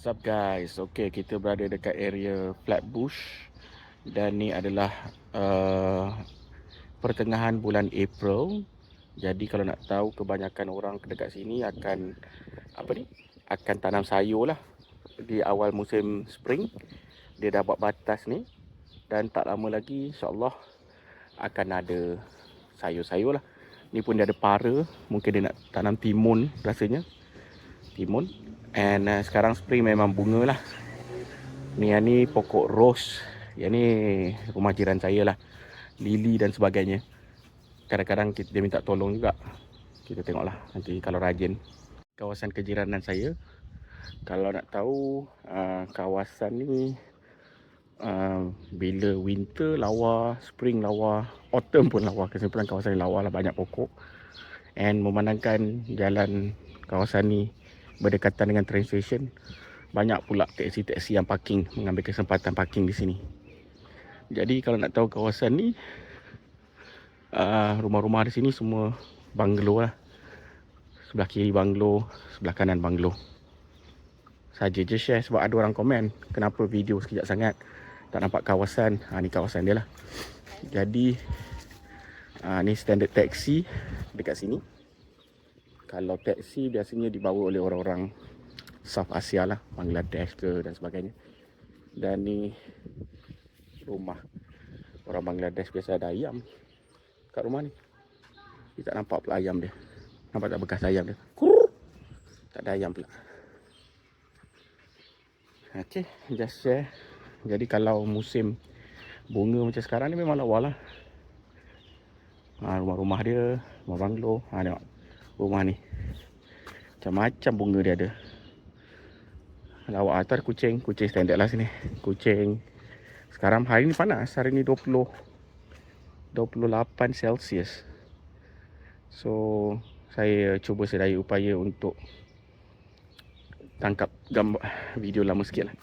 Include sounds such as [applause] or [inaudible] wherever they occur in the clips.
What's up guys? Okay, kita berada dekat area Flatbush dan ni adalah uh, pertengahan bulan April. Jadi kalau nak tahu kebanyakan orang dekat sini akan apa ni? Akan tanam sayur lah di awal musim spring. Dia dah buat batas ni dan tak lama lagi insyaAllah akan ada sayur-sayur lah. Ni pun dia ada para, mungkin dia nak tanam timun rasanya. Timun And uh, sekarang spring memang bunga lah. Ni yang ni pokok rose. Yang ni rumah jiran saya lah. Lily dan sebagainya. Kadang-kadang dia minta tolong juga. Kita tengok lah nanti kalau rajin. Kawasan kejiranan saya Kalau nak tahu uh, Kawasan ni uh, Bila winter lawa Spring lawa Autumn pun lawa. Kesimpulan kawasan ni lawa lah banyak pokok. And memandangkan jalan kawasan ni berdekatan dengan train station banyak pula taksi-taksi yang parking mengambil kesempatan parking di sini. Jadi kalau nak tahu kawasan ni uh, rumah-rumah di sini semua banglo lah. Sebelah kiri banglo sebelah kanan banglo saja je share sebab ada orang komen kenapa video sekejap sangat? Tak nampak kawasan. Ha, ni kawasan dia lah. Jadi uh, ni standard taxi dekat sini kalau taksi biasanya dibawa oleh orang-orang South Asia lah, Bangladesh ke dan sebagainya. Dan ni rumah orang Bangladesh biasa ada ayam kat rumah ni. Kita tak nampak pula ayam dia. Nampak tak bekas ayam dia? Tak ada ayam pula. Okay, just share. Jadi kalau musim bunga macam sekarang ni memang lawa lah. Ha, rumah-rumah dia, rumah banglo. Ha, tengok rumah ni. Macam-macam bunga dia ada. Lawak atas kucing. Kucing standard lah sini. Kucing. Sekarang hari ni panas. Hari ni 20 28 celsius. So saya cuba sedaya upaya untuk tangkap gambar video lama sikit lah.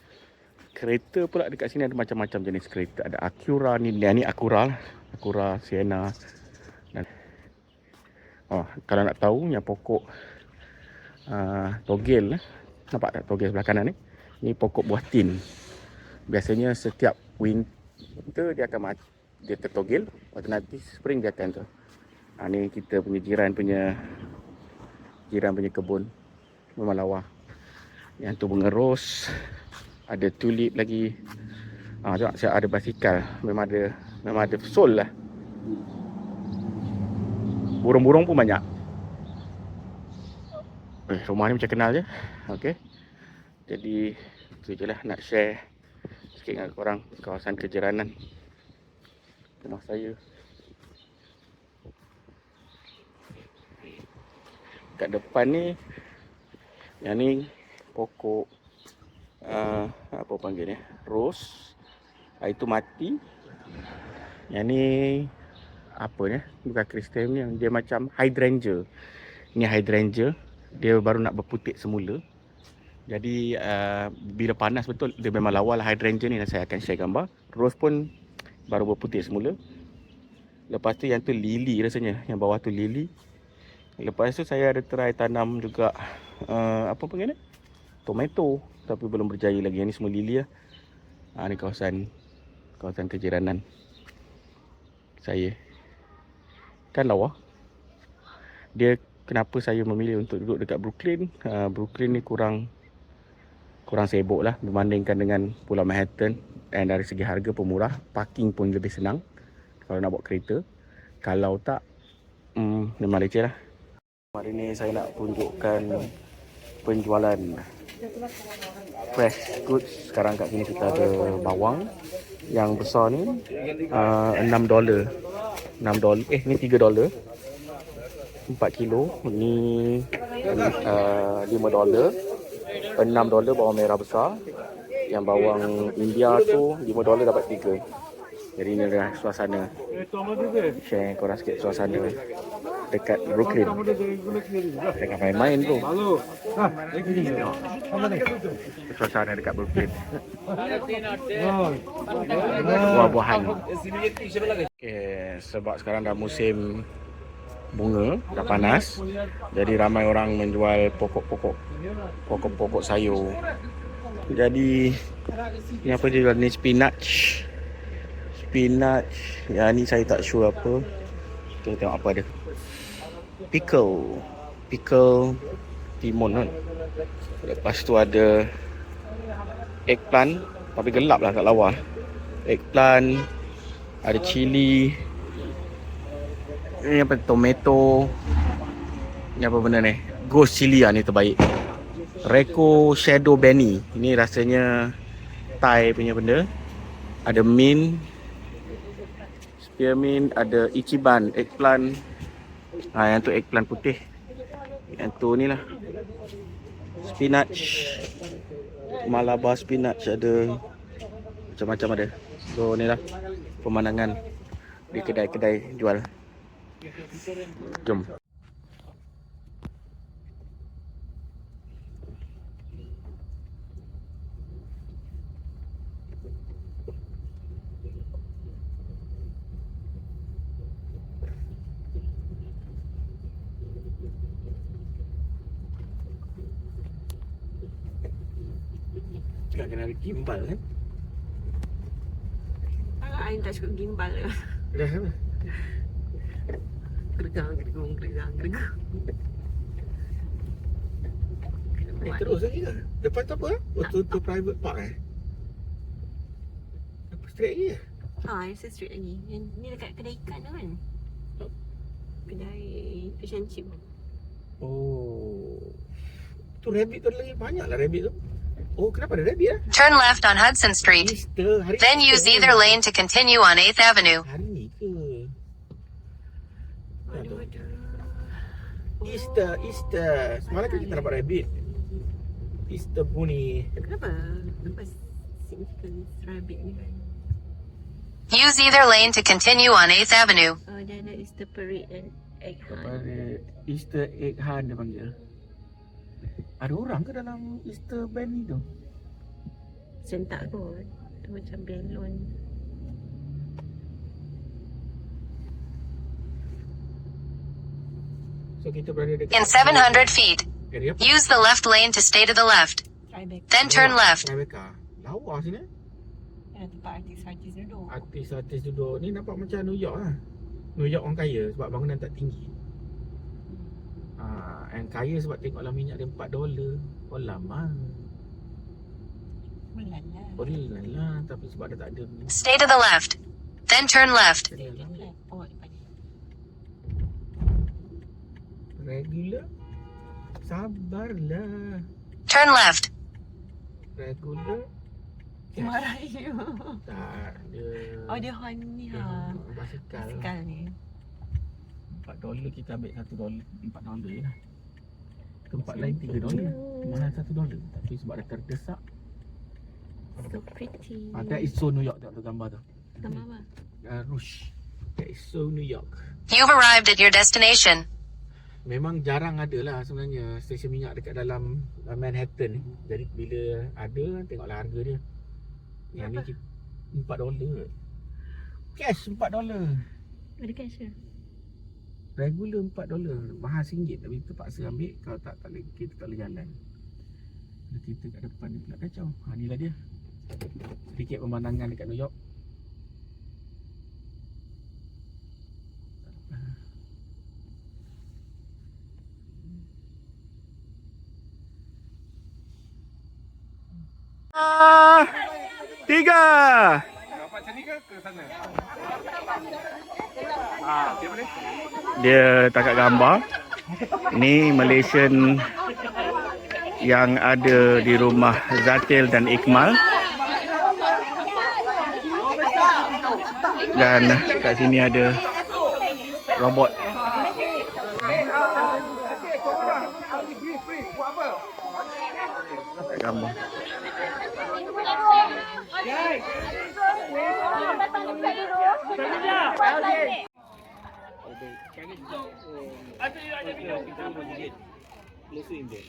Kereta pula dekat sini ada macam-macam jenis kereta. Ada Acura ni. Ni Acura lah. Acura Sienna Oh, kalau nak tahu yang pokok uh, togel eh. Nampak tak togel sebelah kanan ni? Ni pokok buah tin. Biasanya setiap winter dia akan mati. Dia tertogel. Waktu nanti spring dia akan tu. Ha, ni kita punya jiran punya jiran punya kebun. Memang lawa. Yang tu bunga rose. Ada tulip lagi. Ah, ha, saya ada basikal. Memang ada memang ada sol lah burung-burung pun banyak. Eh, rumah ni macam kenal je. Okey. Jadi tu je lah nak share sikit dengan korang kawasan kejiranan rumah saya. Kat depan ni yang ni pokok uh, apa panggil ni? Rose. Ah, itu mati. Yang ni apa ni bukan kristal ni dia macam hydrangea. Ni hydrangea dia baru nak berputik semula. Jadi uh, bila panas betul dia memang lawa lah hydrangea ni. Dan saya akan share gambar. Rose pun baru berputik semula. Lepas tu yang tu lily rasanya yang bawah tu lily lepas tu saya ada try tanam juga uh, apa panggil ni tomato. Tapi belum berjaya lagi. Yang ni semua lily lah. Ha, ni kawasan kawasan kejiranan saya kan lawa dia kenapa saya memilih untuk duduk dekat Brooklyn? Uh, Brooklyn ni kurang kurang sibuk lah berbandingkan dengan Pulau Manhattan. Dan dari segi harga pun murah parking pun lebih senang kalau nak bawa kereta. Kalau tak hmm, memang leceh lah. Hari ni saya nak tunjukkan penjualan. Fresh goods sekarang kat sini kita ada bawang yang besar ni uh, 6 dolar 6 dolar eh ni 3 dolar 4 kilo. Ni uh, 5 dolar 6 dolar bawang merah besar. Yang bawang India tu 5 dolar dapat 3 jadi ini adalah suasana. Share korang sikit suasana dekat Brooklyn. Tengah main-main tu Suasana dekat Brooklyn. Buah-buahan. Okay, Sebab sekarang dah musim bunga Dah panas Jadi ramai orang menjual pokok-pokok Pokok-pokok sayur. Jadi Ni apa dia jual ni? Spinach. Spinach. Ya ni saya tak sure apa. Kita tengok apa dia Pickle. Pickle Timun kan? Lepas tu ada Eggplant Tapi gelap lah kat lawa. Eggplant Ada cili Ni apa tomato. Ni apa benda ni? Ghost chili lah ni terbaik. Reko Shadow Benny. Ini rasanya Thai punya benda. Ada mint Spearmint Ada ichiban Eggplant ha, Yang tu eggplant putih. Yang tu ni lah. Spinach. Malabar spinach ada. Macam-macam ada. So ni lah Pemandangan Di kedai-kedai jual. Jom Tak kena ada gimbal kan? I tak cukup gimbal ke. Dah apa? Gergang, gergung, gergang, gergung. Eh terus lagi ke? Depan tu apa? Oh tu, tu private park eh? Apa straight lagi eh? Ha, yang saya street lagi. Yang ni dekat kedai ikan tu kan? Kedai fish and chip. Oh Tu rabbit tu ada lagi banyak lah rabbit tu Oh kenapa ada rabbit? Turn left on Hudson Street. Then use either lane to continue on 8th Avenue. Hari ni ke? Tak Aduh, tahu. aduh. Easter, Easter Semalam kita dapat rabbit Easter bunny Kenapa? Kenapa significance rabbit ni? Use either lane to continue on 8th Avenue. Oh, dia ada Easter parade dan egg hunt. Kepada Easter egg hunt dia panggil Ada orang ke dalam Easter band ni tu? Macam tak kot. Tu macam balloon. So kita berada dekat In 700 feet, Area use the left lane to stay to the left. Tribeca. Then turn left. Tribeca Lawa sini Ada tempat artis-artis duduk. Artis-artis duduk Ni nampak macam New York lah New York orang kaya sebab bangunan tak tinggi Ah, and kaya sebab tengoklah minyak dia 4 dolar. Oh lama. Lah. Boleh lah tapi sebab dia tak ada. Stay to the left. Then turn left. Regular. Sabarlah. Turn left. Regular. Marah [laughs] you. Tak ada. Oh, dia horn ni ha. Basikal. Basikal ni. 4 dolar kita ambil 1 dolar 4 dolar lah. Tempat lain 3 dolar mahal 1 dolar tapi sebab dia terdesak. So pretty. ah, that is so New York tengok tu gambar tu. Nama apa? uh, Rush that is so New York. You've arrived at your destination. memang jarang ada lah sebenarnya stesen minyak dekat dalam uh, Manhattan ni. Jadi bila ada tengoklah harga dia. Yang ni Berapa? 4 dolar cash 4 dolar Ada cash ke? Regular 4 dolar Mahal RM1 Tapi terpaksa ambil. Kalau tak, tak boleh, kita tak boleh jalan. Ada kita kat depan ni pula kacau. Ha, Inilah dia. Sedikit pemandangan dekat New York. Ah, Tiga Dia takat gambar. Ni Malaysian Yang ada di rumah Zatil dan Ikmal. Dan kat sini ada Robot. Gambar Muslim juga.